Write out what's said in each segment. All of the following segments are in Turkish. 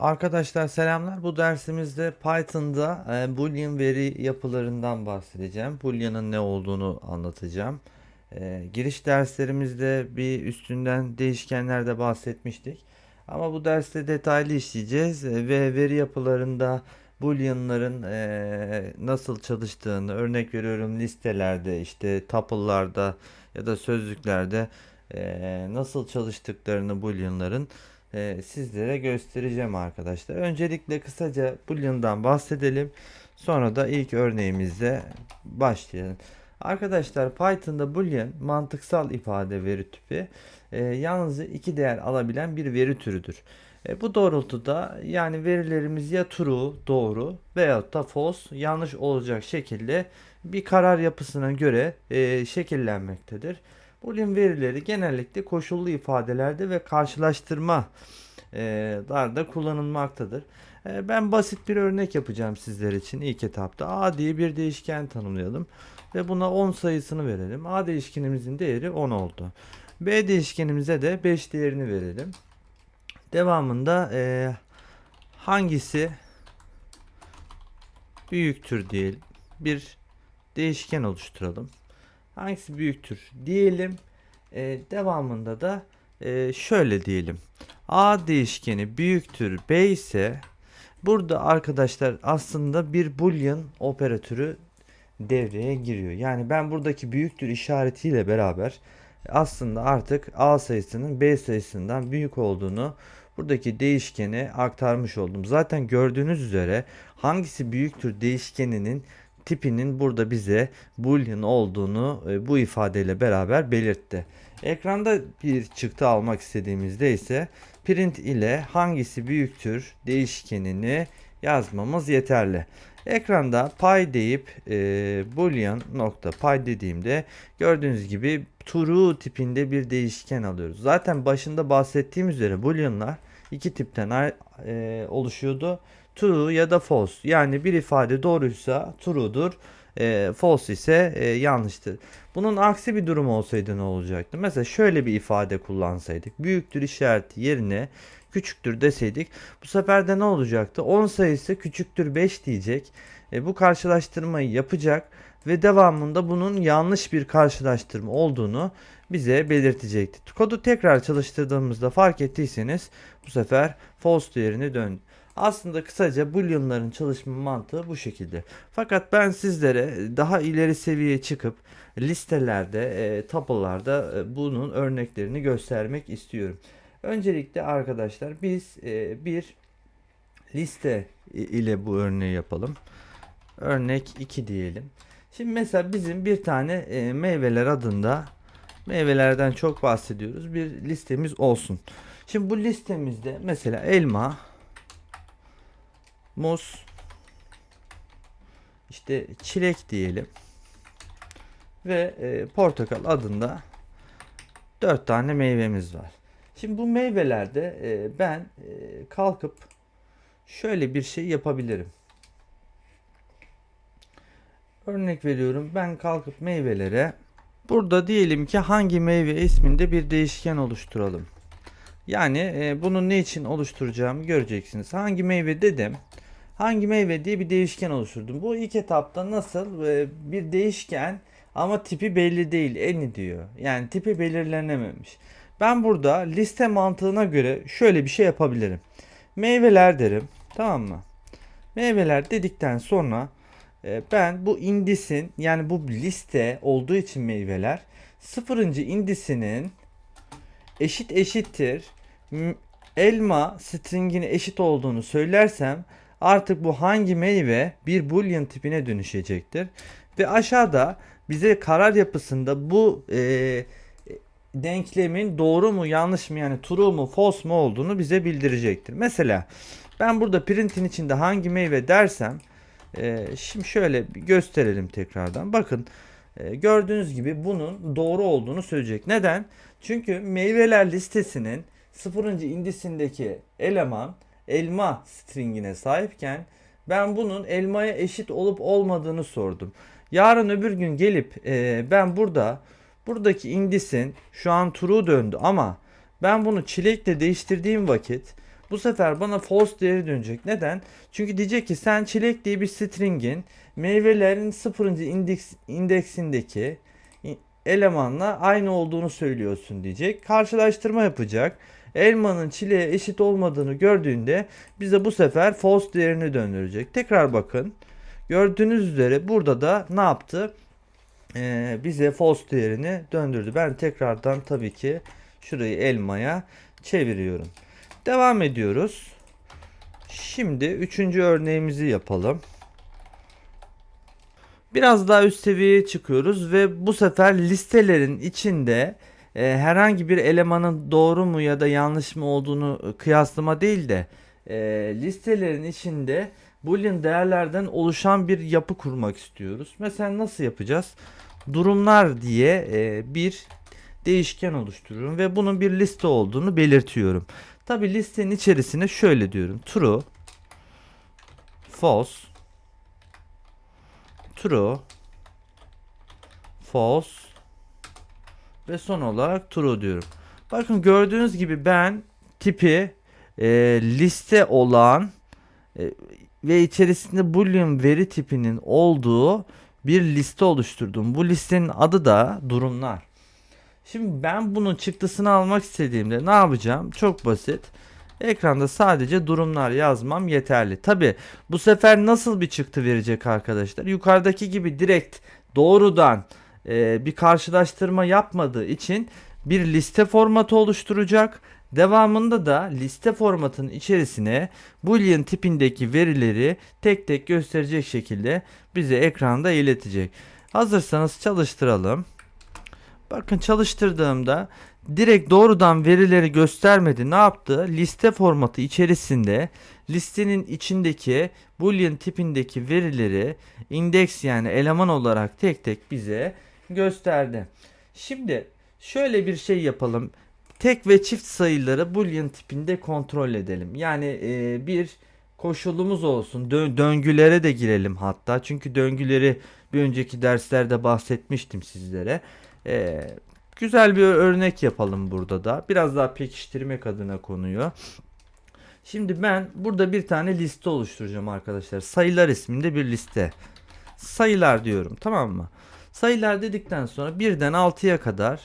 Arkadaşlar selamlar. Bu dersimizde Python'da e, Boolean veri yapılarından bahsedeceğim. Boolean'ın ne olduğunu anlatacağım. E, giriş derslerimizde bir üstünden değişkenlerde bahsetmiştik. Ama bu derste detaylı işleyeceğiz e, ve veri yapılarında Boolean'ların e, nasıl çalıştığını örnek veriyorum listelerde işte tuple'larda ya da sözlüklerde e, nasıl çalıştıklarını Boolean'ların e, sizlere göstereceğim arkadaşlar. Öncelikle kısaca Boolean'dan bahsedelim. Sonra da ilk örneğimizle başlayalım. Arkadaşlar Python'da Boolean mantıksal ifade veri tipi e, yalnızca iki değer alabilen bir veri türüdür. E, bu doğrultuda yani verilerimiz ya true doğru veyahut da false yanlış olacak şekilde bir karar yapısına göre e, şekillenmektedir. Boolean verileri genellikle koşullu ifadelerde ve karşılaştırma e, larda kullanılmaktadır. E, ben basit bir örnek yapacağım sizler için ilk etapta. A diye bir değişken tanımlayalım ve buna 10 sayısını verelim. A değişkenimizin değeri 10 oldu. B değişkenimize de 5 değerini verelim. Devamında e, hangisi büyüktür diyelim. Bir değişken oluşturalım. Hangisi büyüktür diyelim. E, devamında da e, şöyle diyelim. A değişkeni büyüktür B ise burada arkadaşlar aslında bir boolean operatörü devreye giriyor. Yani ben buradaki büyüktür işaretiyle beraber aslında artık A sayısının B sayısından büyük olduğunu buradaki değişkene aktarmış oldum. Zaten gördüğünüz üzere hangisi büyüktür değişkeninin tipinin burada bize boolean olduğunu e, bu ifadeyle beraber belirtti. Ekranda bir çıktı almak istediğimizde ise print ile hangisi büyüktür değişkenini yazmamız yeterli. Ekranda py deyip e, boolean nokta py dediğimde gördüğünüz gibi true tipinde bir değişken alıyoruz. Zaten başında bahsettiğim üzere booleanlar iki tipten e, oluşuyordu. True ya da false. Yani bir ifade doğruysa true'dur. E, false ise e, yanlıştır. Bunun aksi bir durum olsaydı ne olacaktı? Mesela şöyle bir ifade kullansaydık. Büyüktür işareti yerine küçüktür deseydik. Bu sefer de ne olacaktı? 10 sayısı küçüktür 5 diyecek. E, bu karşılaştırmayı yapacak ve devamında bunun yanlış bir karşılaştırma olduğunu bize belirtecekti. Kodu tekrar çalıştırdığımızda fark ettiyseniz bu sefer false değerini döndü. Aslında kısaca booleanların çalışma mantığı bu şekilde. Fakat ben sizlere daha ileri seviyeye çıkıp listelerde, e, tablolarda e, bunun örneklerini göstermek istiyorum. Öncelikle arkadaşlar biz e, bir liste ile bu örneği yapalım. Örnek 2 diyelim. Şimdi mesela bizim bir tane e, meyveler adında meyvelerden çok bahsediyoruz. Bir listemiz olsun. Şimdi bu listemizde mesela elma, muz, işte çilek diyelim ve e, portakal adında 4 tane meyvemiz var. Şimdi bu meyvelerde e, ben e, kalkıp şöyle bir şey yapabilirim. Örnek veriyorum ben kalkıp meyvelere burada diyelim ki hangi meyve isminde bir değişken oluşturalım. Yani e, bunu ne için oluşturacağımı göreceksiniz. Hangi meyve dedim. Hangi meyve diye bir değişken oluşturdum. Bu ilk etapta nasıl e, bir değişken ama tipi belli değil. Any diyor. Yani tipi belirlenememiş. Ben burada liste mantığına göre şöyle bir şey yapabilirim. Meyveler derim. Tamam mı? Meyveler dedikten sonra e, ben bu indisin yani bu liste olduğu için meyveler sıfırıncı indisinin eşit eşittir elma stringine eşit olduğunu söylersem artık bu hangi meyve bir boolean tipine dönüşecektir. Ve aşağıda bize karar yapısında bu e, denklemin doğru mu yanlış mı yani true mu false mu olduğunu bize bildirecektir. Mesela ben burada print'in içinde hangi meyve dersem e, şimdi şöyle gösterelim tekrardan. Bakın e, gördüğünüz gibi bunun doğru olduğunu söyleyecek. Neden? Çünkü meyveler listesinin sıfırıncı indisindeki eleman elma stringine sahipken ben bunun elmaya eşit olup olmadığını sordum. Yarın öbür gün gelip e, ben burada buradaki indisin şu an true döndü ama ben bunu çilekle değiştirdiğim vakit Bu sefer bana false değeri dönecek. Neden? Çünkü diyecek ki sen çilek diye bir stringin meyvelerin sıfırıncı indeks, indeksindeki elemanla aynı olduğunu söylüyorsun diyecek. Karşılaştırma yapacak. Elmanın çileğe eşit olmadığını gördüğünde bize bu sefer false değerini döndürecek. Tekrar bakın. Gördüğünüz üzere burada da ne yaptı? Ee, bize false değerini döndürdü. Ben tekrardan tabii ki şurayı elmaya çeviriyorum. Devam ediyoruz. Şimdi üçüncü örneğimizi yapalım. Biraz daha üst seviyeye çıkıyoruz ve bu sefer listelerin içinde e, herhangi bir elemanın doğru mu ya da yanlış mı olduğunu e, kıyaslama değil de e, listelerin içinde boolean değerlerden oluşan bir yapı kurmak istiyoruz. Mesela nasıl yapacağız? Durumlar diye e, bir değişken oluşturuyorum ve bunun bir liste olduğunu belirtiyorum. Tabi listenin içerisine şöyle diyorum. True, false, true, false ve son olarak true diyorum. Bakın gördüğünüz gibi ben tipi e, liste olan e, ve içerisinde boolean veri tipinin olduğu bir liste oluşturdum. Bu listenin adı da durumlar. Şimdi ben bunun çıktısını almak istediğimde ne yapacağım? Çok basit. Ekranda sadece durumlar yazmam yeterli. Tabi bu sefer nasıl bir çıktı verecek arkadaşlar? Yukarıdaki gibi direkt doğrudan e, bir karşılaştırma yapmadığı için bir liste formatı oluşturacak. Devamında da liste formatının içerisine boolean tipindeki verileri tek tek gösterecek şekilde bize ekranda iletecek. Hazırsanız çalıştıralım. Bakın çalıştırdığımda direkt doğrudan verileri göstermedi. Ne yaptı? Liste formatı içerisinde listenin içindeki boolean tipindeki verileri indeks yani eleman olarak tek tek bize gösterdi. Şimdi şöyle bir şey yapalım. Tek ve çift sayıları boolean tipinde kontrol edelim. Yani e, bir koşulumuz olsun. Dö- döngülere de girelim hatta. Çünkü döngüleri bir önceki derslerde bahsetmiştim sizlere. E, güzel bir örnek yapalım burada da. Biraz daha pekiştirmek adına konuyu. Şimdi ben burada bir tane liste oluşturacağım arkadaşlar. Sayılar isminde bir liste. Sayılar diyorum tamam mı? Sayılar dedikten sonra birden 6'ya kadar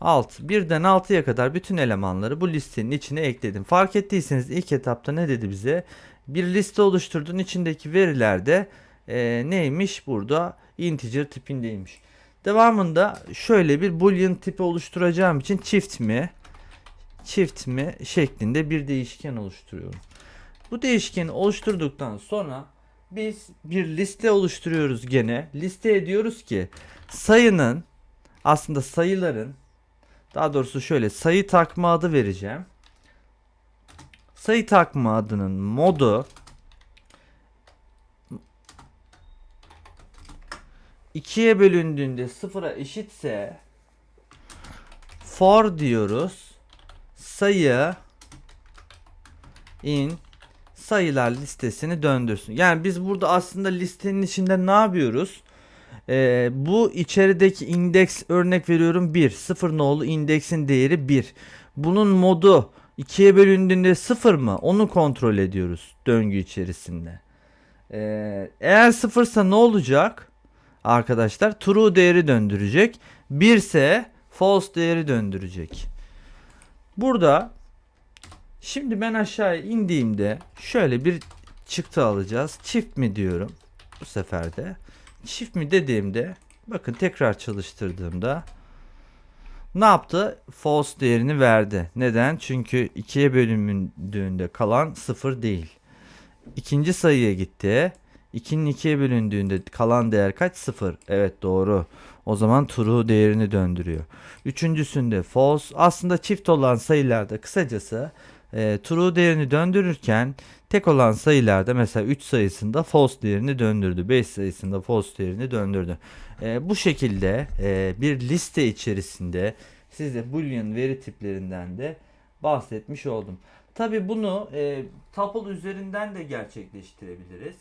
6. Birden 6'ya kadar bütün elemanları bu listenin içine ekledim. Fark ettiyseniz ilk etapta ne dedi bize? Bir liste oluşturdun içindeki veriler de e, neymiş burada? Integer tipindeymiş. Devamında şöyle bir boolean tipi oluşturacağım için çift mi çift mi şeklinde bir değişken oluşturuyorum. Bu değişkeni oluşturduktan sonra biz bir liste oluşturuyoruz gene. Listeye diyoruz ki sayının aslında sayıların daha doğrusu şöyle sayı takma adı vereceğim. Sayı takma adının modu 2'ye bölündüğünde sıfıra eşitse for diyoruz. Sayı in sayılar listesini döndürsün. Yani biz burada aslında listenin içinde ne yapıyoruz? Ee, bu içerideki indeks örnek veriyorum 1. 0 nolu indeksin değeri 1. Bunun modu 2'ye bölündüğünde 0 mı? Onu kontrol ediyoruz döngü içerisinde. Ee, eğer 0 ise ne olacak? Arkadaşlar true değeri döndürecek. 1 ise false değeri döndürecek. Burada şimdi ben aşağıya indiğimde şöyle bir çıktı alacağız. Çift mi diyorum bu sefer de. Çift mi dediğimde bakın tekrar çalıştırdığımda ne yaptı? False değerini verdi. Neden? Çünkü 2'ye bölündüğünde kalan 0 değil. İkinci sayıya gitti. 2'nin 2'ye bölündüğünde kalan değer kaç? 0. Evet doğru. O zaman true değerini döndürüyor. Üçüncüsünde false. Aslında çift olan sayılarda kısacası e, true değerini döndürürken tek olan sayılarda mesela 3 sayısında false değerini döndürdü. 5 sayısında false değerini döndürdü. E, bu şekilde e, bir liste içerisinde size boolean veri tiplerinden de bahsetmiş oldum. Tabi bunu e, tuple üzerinden de gerçekleştirebiliriz.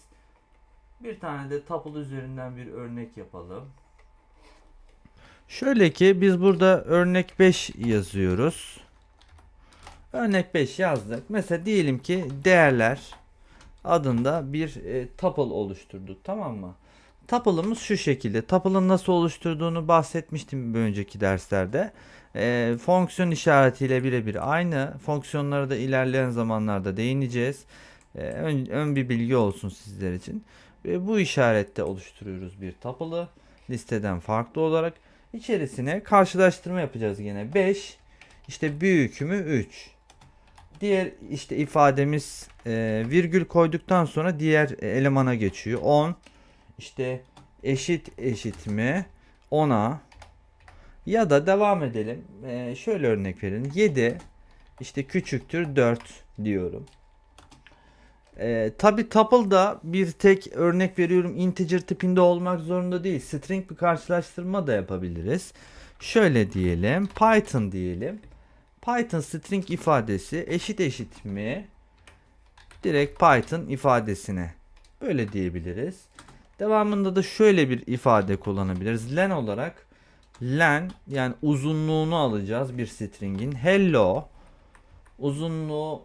Bir tane de tuple üzerinden bir örnek yapalım. Şöyle ki biz burada örnek 5 yazıyoruz. Örnek 5 yazdık. Mesela diyelim ki değerler adında bir e, tuple oluşturduk tamam mı? Tuple'ımız şu şekilde. Tuple'ın nasıl oluşturduğunu bahsetmiştim bir önceki derslerde. E, fonksiyon işaretiyle birebir aynı. Fonksiyonlara da ilerleyen zamanlarda değineceğiz. E, ön, ön bir bilgi olsun sizler için. Ve bu işarette oluşturuyoruz bir tuple'ı listeden farklı olarak. İçerisine karşılaştırma yapacağız yine. 5 işte büyük mü 3. Diğer işte ifademiz e, virgül koyduktan sonra diğer elemana geçiyor. 10 işte eşit eşit mi 10'a ya da devam edelim. E, şöyle örnek verin. 7 işte küçüktür 4 diyorum. E, Tabi tuple'da bir tek örnek veriyorum integer tipinde olmak zorunda değil. String bir karşılaştırma da yapabiliriz. Şöyle diyelim. Python diyelim. Python string ifadesi eşit eşit mi? Direkt Python ifadesine. Böyle diyebiliriz. Devamında da şöyle bir ifade kullanabiliriz. Len olarak len yani uzunluğunu alacağız bir stringin. Hello uzunluğu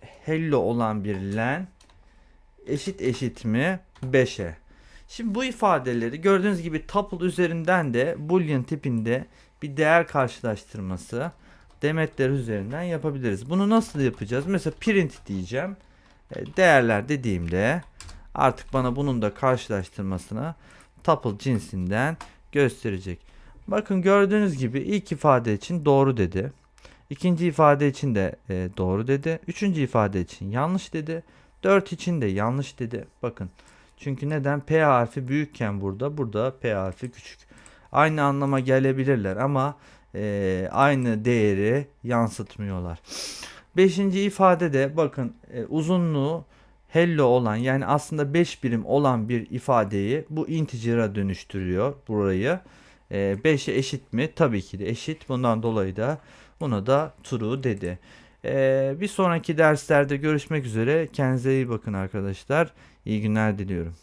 hello olan bir len eşit eşit mi 5'e. Şimdi bu ifadeleri gördüğünüz gibi tuple üzerinden de boolean tipinde bir değer karşılaştırması demetler üzerinden yapabiliriz. Bunu nasıl yapacağız? Mesela print diyeceğim. E, Değerler dediğimde artık bana bunun da karşılaştırmasını tuple cinsinden gösterecek. Bakın gördüğünüz gibi ilk ifade için doğru dedi. İkinci ifade için de e, doğru dedi. Üçüncü ifade için yanlış dedi. 4 için de yanlış dedi. Bakın. Çünkü neden? P harfi büyükken burada. Burada P harfi küçük. Aynı anlama gelebilirler ama e, aynı değeri yansıtmıyorlar. Beşinci ifade de bakın e, uzunluğu hello olan yani aslında 5 birim olan bir ifadeyi bu integer'a dönüştürüyor burayı. 5'e eşit mi? Tabii ki de eşit. Bundan dolayı da buna da true dedi. Ee, bir sonraki derslerde görüşmek üzere. Kendinize iyi bakın arkadaşlar. İyi günler diliyorum.